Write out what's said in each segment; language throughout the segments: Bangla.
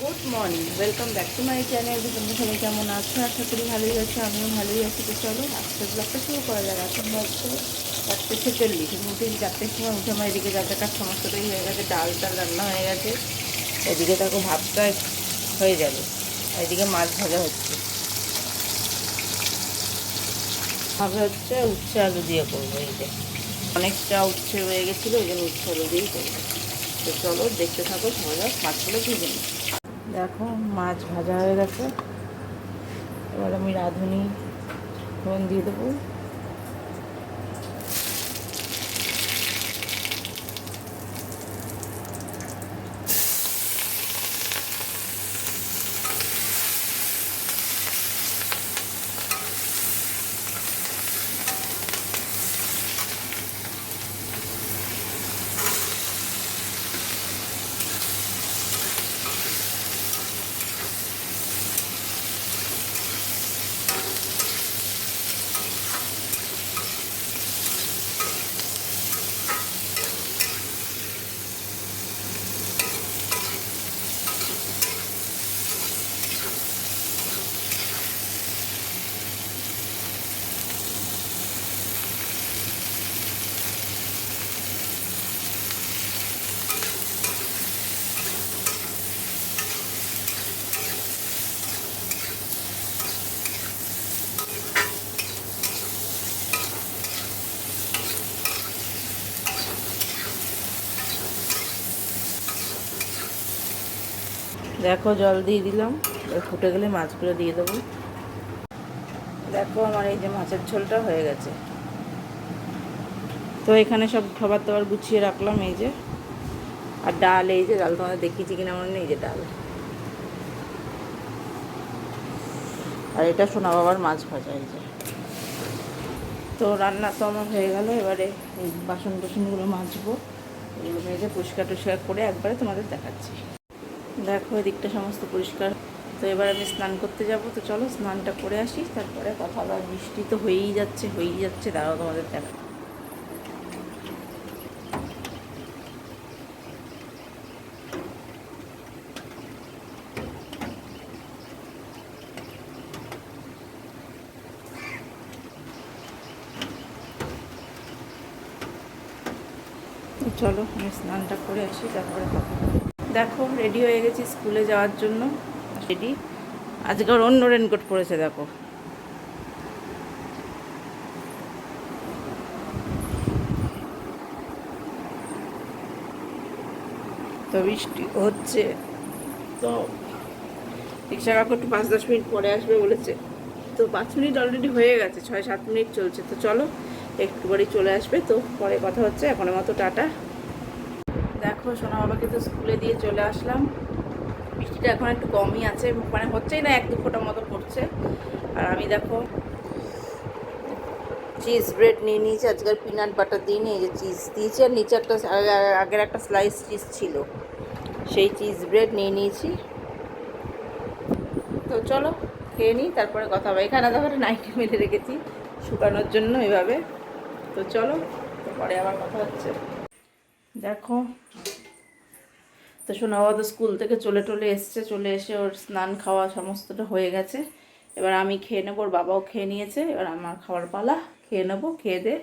Good morning welcome back to my channel তোমরা সবাই কেমন আছো? আশা করি ভালোই আছো, আমিও ভালোই আছি। তো চলো আজকের ব্লগটা শুরু করা যাক। এখন বাজছে চারটে ছেচল্লিশ উঠে চারটের সময় উঠে আমার এদিকে যা টাকার সমস্তটাই হয়ে গেছে ডাল টাল রান্না হয়ে গেছে। এদিকে দেখো ভাতটা হয়ে যাবে এদিকে মাছ ভাজা হচ্ছে। ভাবে হচ্ছে, উচ্ছে আলু দিয়ে করব, এই যে। অনেকটা উচ্ছে হয়ে গেছিল, ওই জন্য উচ্ছে আলু দিয়েই করব। তো চলো দেখতে থাকো সবাই মাছগুলো ভেজে নিই দেখো মাছ ভাজা হয়ে গেছে। এবার আমি রাঁধুনি। ফোন দিয়ে দেবো। দেখো জল দিয়ে দিলাম ফুটে গেলে মাছগুলো দিয়ে দেবো। দেখো আমার এই যে মাছের ঝোলটা হয়ে গেছে। তো এখানে সব খাবার দাবার গুছিয়ে রাখলাম এই যে। আর ডাল, এই যে ডাল তোমাদের দেখিয়েছি কিনা মনে নেই যে ডাল। আর এটা সোনা বাবার মাছ ভাজা, এই যে। তো রান্না তো আমার হয়ে গেল, এবারে এই বাসন টাসনগুলো মাজবো। এগুলো মেজে পরিষ্কার টরিষ্কার করে একবারে তোমাদের দেখাচ্ছি। দেখো, এদিকটা সমস্ত পরিষ্কার। তো এবার আমি স্নান করতে যাব। তো চলো, স্নানটা করে আসি। তারপরে কথা বলা বৃষ্টি তো হয়েই যাচ্ছে হয়েই যাচ্ছে। দাঁড়াও তোমাদের দেখা চলো, আমি স্নানটা করে আসি, তারপরে কথা। দেখো রেডি হয়ে গেছি স্কুলে যাওয়ার জন্য। রেডি আজকে ওর অন্য রেনকোট পরেছে দেখো। তো বৃষ্টি হচ্ছে। তো রিক্সা কাকু একটু পাঁচ দশ মিনিট পরে আসবে বলেছে। তো পাঁচ মিনিট অলরেডি হয়ে গেছে ছয় সাত মিনিট চলছে। তো চলো একটু বাড়ি চলে আসবে। তো পরে কথা হচ্ছে। এখনের মতো টাটা। দেখো সোনা বাবাকে তো স্কুলে দিয়ে চলে আসলাম। বৃষ্টিটা এখন একটু কমই আছে মানে হচ্ছেই না এক দু ফোঁটা মতো পড়ছে। আর আমি দেখো চিজ ব্রেড নিয়ে নিয়েছি আজকাল পিনাট বাটার দিয়ে নিয়ে যে চিজ দিয়েছি, আর নিচে একটা আগের একটা স্লাইস চিজ ছিল। সেই চিজ ব্রেড নিয়ে নিয়েছি। তো চলো, খেয়ে নিই, তারপরে কথা হবে। এখানে একটা নাইটি মেলে রেখেছি, শুকানোর জন্য এভাবে। তো চলো তো পরে আবার কথা হচ্ছে। দেখো তো শোনা বাবা তো স্কুল থেকে চলে টলে এসছে, চলে এসে ওর স্নান খাওয়া সমস্তটা হয়ে গেছে। এবার আমি খেয়ে নেব, ওর বাবাও খেয়ে নিয়েছে। এবার আমার খাওয়ার পালা, খেয়ে নেব, খেয়ে দে।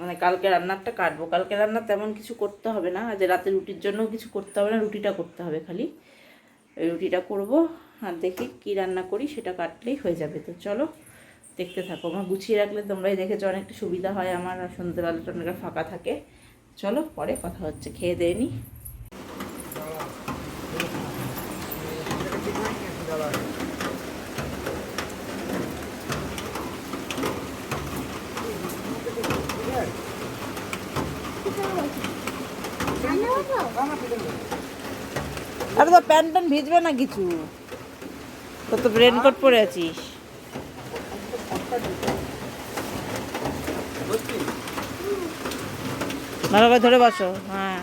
মানে কালকে রান্নারটা কাটবো। কালকে রান্না তেমন কিছু করতে হবে না, আজ রাতে রুটির জন্য কিছু করতে হবে না, রুটিটা করতে হবে খালি। রুটিটা করব, আর দেখি কি রান্না করি, সেটা কাটলেই হয়ে যাবে। তো চলো, দেখতে থাকো। আমার গুছিয়ে রাখলে তোমরাই দেখেছ অনেকটা সুবিধা হয় আমার সন্ধ্যেবেলাটা অনেকটা ফাঁকা থাকে। চলো, পরে কথা হচ্ছে, খেয়ে দিয়ে নি আরে তো প্যান্ট প্যান্ট ভিজবে না কিছু? তো তো রেনকোট পরে আছিস। ভালোভাবে ধরে বসো হ্যাঁ।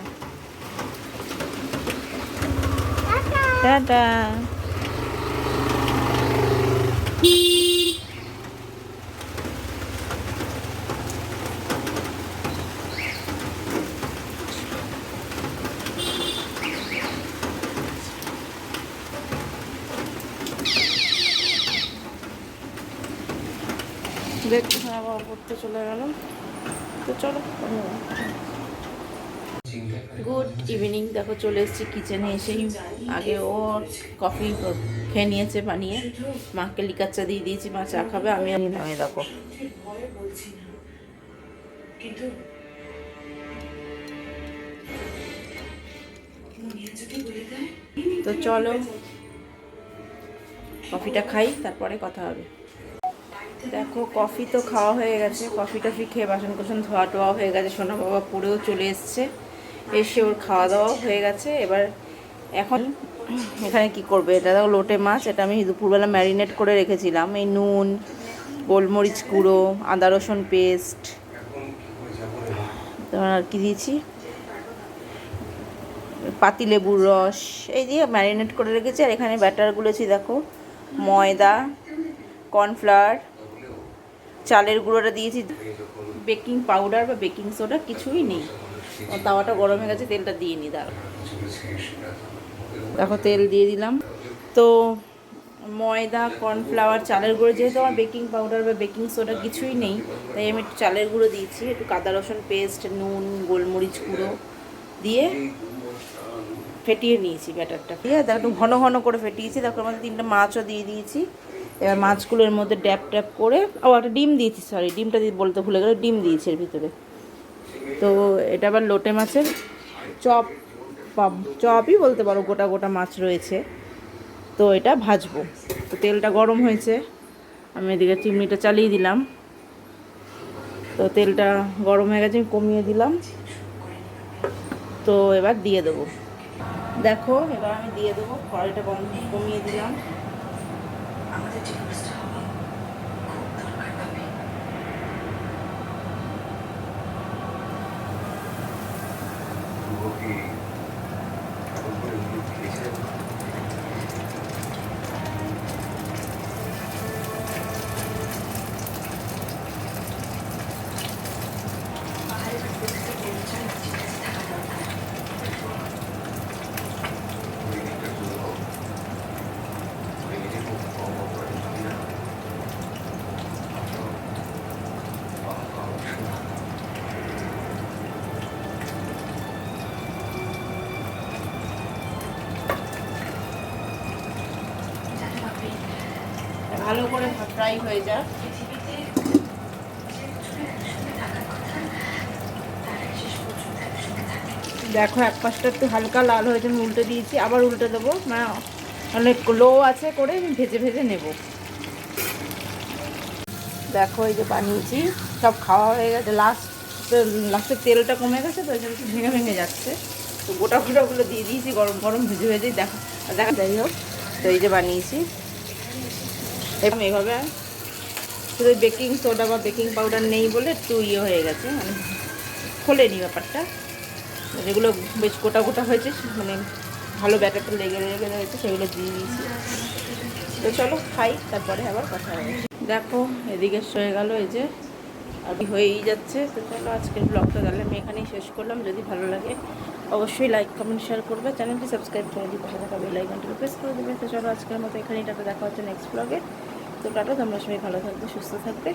টাটা। দেখতে হ্যাঁ, বাবা পড়তে চলে গেল। তো চলো গুড ইভিনিং। দেখো চলে এসেছি কিচেনে এসেই আগে ও কফি খেয়ে নিয়েছে বানিয়ে। মাকে লিকার চা দিয়ে দিয়েছি মা চা খাবে আমি নিলাম। এই দেখো। তো চলো কফিটা খাই তারপরে কথা হবে। দেখো কফি তো খাওয়া হয়ে গেছে। কফি টফি খেয়ে বাসন কোসন ধোয়া টোয়া হয়ে গেছে। সোনা বাবা পড়েও চলে এসছে। এসে ওর খাওয়া দাওয়া হয়ে গেছে। এবার এখন এখানে কি করবে? এটা দেখো লোটে মাছ, এটা আমি দুপুরবেলা ম্যারিনেট করে রেখেছিলাম। এই নুন, গোলমরিচ গুঁড়ো, আদা রসুন পেস্ট। তোমার আর কি দিয়েছি? পাতিলেবুর রস। এই দিয়ে ম্যারিনেট করে রেখেছি। আর এখানে ব্যাটার ব্যাটারগুলোছি দেখো, ময়দা, কর্নফ্লাওয়ার, চালের গুঁড়োটা দিয়েছি। বেকিং পাউডার বা বেকিং সোডা কিছুই নেই। তাওয়াটা গরম হয়ে গেছে, তেলটা দিয়ে নি দাঁড়া দেখো, তেল দিয়ে দিলাম। তো ময়দা, কর্নফ্লাওয়ার, চালের গুঁড়ো, যেহেতু আমার বেকিং পাউডার বা বেকিং সোডা কিছুই নেই, তাই আমি একটু চালের গুঁড়ো দিয়েছি, একটু কাদা রসুন পেস্ট, নুন, গোলমরিচ গুঁড়ো দিয়ে ফেটিয়ে নিয়েছি ব্যাটারটা। ঠিক আছে একটু ঘন ঘন করে ফেটিয়েছি। তারপর আমাদের তিনটে মাছও দিয়ে দিয়েছি। এবার মাছগুলোর মধ্যে ড্যাপ ট্যাপ করে, ও, একটা ডিম দিয়েছি সরি ডিমটা দিয়ে বলতে ভুলে গেলে, ডিম দিয়েছি এর ভিতরে। তো এটা আবার লোটে মাছের চপ চপই বলতে পারো গোটা গোটা মাছ রয়েছে। তো এটা ভাজবো। তো তেলটা গরম হয়েছে। আমি এদিকে চিমনিটা চালিয়ে দিলাম। তো তেলটা গরম হয়ে গেছে কমিয়ে দিলাম। তো এবার দিয়ে দেবো। দেখো, এবার আমি দিয়ে দেবো। কড়াইটা কম কমিয়ে দিলাম আমাদের ডিভোর্সটা হবে খুব দরকার ভাবে কি এখন করে ইঙ্গিত দিয়েছে বাইরে থাকতে থাকতে বলতে চাই না যে কাছে থাকা দরকার ওই দিকটা তুলে দাও ওই দিকে খুব কম করে আমি না যাতে ভাবে ভালো করে ফ্রাই হয়ে যাক। দেখো, এক পাশটা একটু হালকা লাল হয়েছে, আমি উল্টে দিয়েছি, আবার উল্টে দেবো। মানে অনেক লো আছে করে আমি ভেজে ভেজে নেব। দেখো, এই যে বানিয়েছি, সব খাওয়া হয়ে গেছে। লাস্ট লাস্টের তেলটা কমে গেছে, তো জন্য ভেঙে ভেঙে যাচ্ছে। তো গোটা গোটাগুলো দিয়ে দিয়েছি, গরম গরম ভেজে ভেজেই দেখা দেখা যাই হোক। তো এই যে বানিয়েছি। এবং এভাবে শুধু বেকিং সোডা বা বেকিং পাউডার নেই বলে একটু ইয়ে হয়ে গেছে মানে খোলেনি ব্যাপারটা। যেগুলো বেশ গোটা গোটা হয়েছে মানে ভালো ব্যাটারটা লেগে লেগে রয়েছে, সেগুলো দিয়ে দিয়েছি। তো চলো খাই, তারপরে আবার কথা হবে। দেখো, এদিকে হয়ে গেল এই যে, আর হয়েই যাচ্ছে। তো চলো আজকের ব্লগটা তাহলে আমি এখানেই শেষ করলাম। যদি ভালো লাগে, অবশ্যই লাইক কমেন্ট শেয়ার করবে। চ্যানেলটি সাবস্ক্রাইব করে দিই পাশে থাকা বেল প্রেস করে দেবে। তো চলো আজকের মতো এখানেই টাটা, দেখা হচ্ছে নেক্সট ব্লগে টাটা তোমরা সবাই ভালো থাকবে সুস্থ থাকবে.